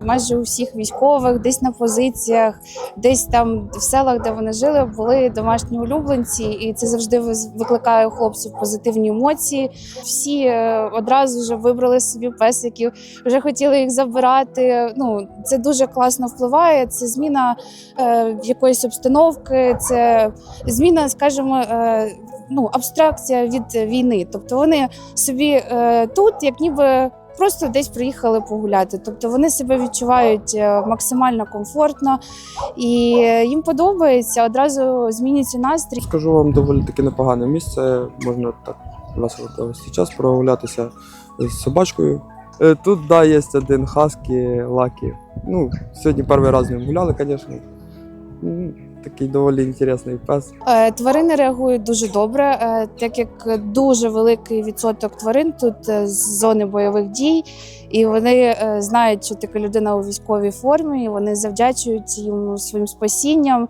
Майже у всіх військових, десь на позиціях, десь там в селах, де вони жили, були домашні улюбленці, і це завжди викликає у хлопців позитивні емоції. Всі е, одразу вже вибрали собі песиків, вже хотіли їх забирати. Ну це дуже класно впливає. Це зміна е, якоїсь обстановки, це зміна, скажімо, е, ну абстракція від війни. Тобто вони собі е, тут, як ніби. Просто десь приїхали погуляти, тобто вони себе відчувають е, максимально комфортно і їм подобається одразу змінюється настрій. Скажу вам доволі таки непогане місце. Можна так провести час, прогулятися з собачкою. Е, Тут да, є один хаскі, лакі. Ну, сьогодні перший раз ним гуляли, звісно. Такий доволі інтересний пес. Е, Тварини реагують дуже добре, е, так як дуже великий відсоток тварин тут е, з зони бойових дій, і вони знають, що така людина у військовій формі, і вони завдячують йому своїм спасінням.